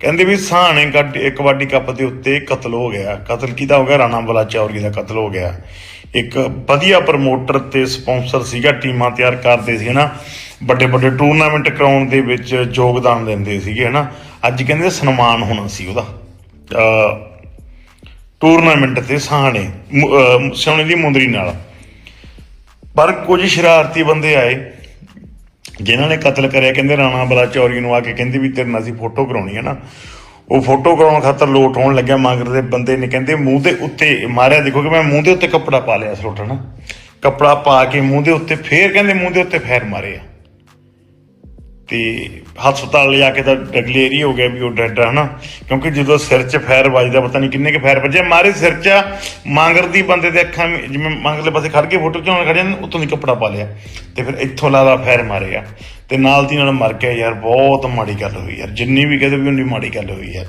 ਕਹਿੰਦੇ ਵੀ ਸਾਹਣੇ ਕਬੱਡੀ ਕੱਪ ਦੇ ਉੱਤੇ ਕਤਲ ਹੋ ਗਿਆ। ਕਤਲ ਕਿਹਦਾ ਹੋ ਗਿਆ? ਰਾਣਾ ਬਲਾਚੌਰੀ ਦਾ ਕਤਲ ਹੋ ਗਿਆ। ਇੱਕ ਵਧੀਆ ਪ੍ਰਮੋਟਰ ਤੇ ਸਪਾਂਸਰ ਸੀਗਾ, ਟੀਮਾਂ ਤਿਆਰ ਕਰਦੇ ਸੀ, ਹਨਾ? ਵੱਡੇ ਵੱਡੇ ਟੂਰਨਾਮੈਂਟ ਕਰਾਉਣ ਦੇ ਵਿੱਚ ਯੋਗਦਾਨ ਦਿੰਦੇ ਸੀਗੇ, ਹਨਾ? ਅੱਜ ਕਹਿੰਦੇ ਸਨਮਾਨ ਹੋਣਾ ਸੀ ਉਹਦਾ। ਅ ਟੂਰਨਾਮੈਂਟ ਤੇ ਸਾਹਣੇ ਸੋਨੇ ਦੀ ਮੁੰਦਰੀ ਨਾਲ। ਪਰ ਕੁਝ ਸ਼ਰਾਰਤੀ ਬੰਦੇ ਆਏ, ਜਿਨ੍ਹਾਂ ਨੇ ਕਤਲ ਕਰਿਆ, ਕਹਿੰਦੇ ਰਾਣਾ ਬਲਾ ਚੌਰੀ ਨੂੰ ਆ ਕੇ ਕਹਿੰਦੇ ਵੀ ਤੇਰੇ ਨਾਲ ਅਸੀਂ ਫੋਟੋ ਕਰਾਉਣੀ ਹੈ ਨਾ। ਉਹ ਫੋਟੋ ਕਰਾਉਣ ਖਾਤਰ ਲੋਟ ਹੋਣ ਲੱਗਿਆ, ਮਗਰ ਦੇ ਬੰਦੇ ਨੇ ਕਹਿੰਦੇ ਮੂੰਹ ਦੇ ਉੱਤੇ ਮਾਰਿਆ, ਦੇਖੋ ਕਿ ਮੈਂ ਮੂੰਹ ਦੇ ਉੱਤੇ ਕੱਪੜਾ ਪਾ ਲਿਆ ਸਲੋਟ ਨਾ। ਕੱਪੜਾ ਪਾ ਕੇ ਮੂੰਹ ਦੇ ਉੱਤੇ ਫੇਰ ਕਹਿੰਦੇ ਮੂੰਹ ਦੇ ਉੱਤੇ ਫੈਰ ਮਾਰੇ ਆ। ਤੇ ਹਸਪਤਾਲ ਲਿਆ ਕੇ ਤਾਂ ਡਗਲੇਰੀ ਹੋ ਗਿਆ ਵੀ ਉਹ ਡੈਡ ਆ ਹਨਾ? ਕਿਉਂਕਿ ਜਦੋਂ ਸਿਰ 'ਚ ਫੈਰ ਵੱਜਦਾ ਪਤਾ ਨਹੀਂ ਕਿੰਨੇ ਕੁ ਫੈਰ ਵੱਜੇ। ਮਾਰੇ ਸਿਰ 'ਚ ਆ, ਮਾਂਗਰ ਦੀ ਬੰਦੇ ਦੇ ਅੱਖਾਂ ਵਿੱਚ ਜਿਵੇਂ ਮਾਂਗਰਲੇ ਪਾਸੇ ਖੜ ਕੇ ਫੋਟੋ ਖਿਚਾਉਣ ਖੜੇ ਨੇ ਉਤੋਂ ਦੀ ਕੱਪੜਾ ਪਾ ਲਿਆ ਤੇ ਫਿਰ ਇੱਥੋਂ ਲਾਦਾ ਫੈਰ ਮਾਰੇ ਆ। ਤੇ ਨਾਲ ਦੀ ਨਾਲ ਮਰ ਗਿਆ ਯਾਰ ਬਹੁਤ ਮਾੜੀ ਗੱਲ ਹੋਈ ਯਾਰ ਜਿੰਨੀ ਵੀ ਕਹਦੇ ਵੀ ਉਨੀ ਮਾੜੀ ਗੱਲ ਹੋਈ ਯਾਰ।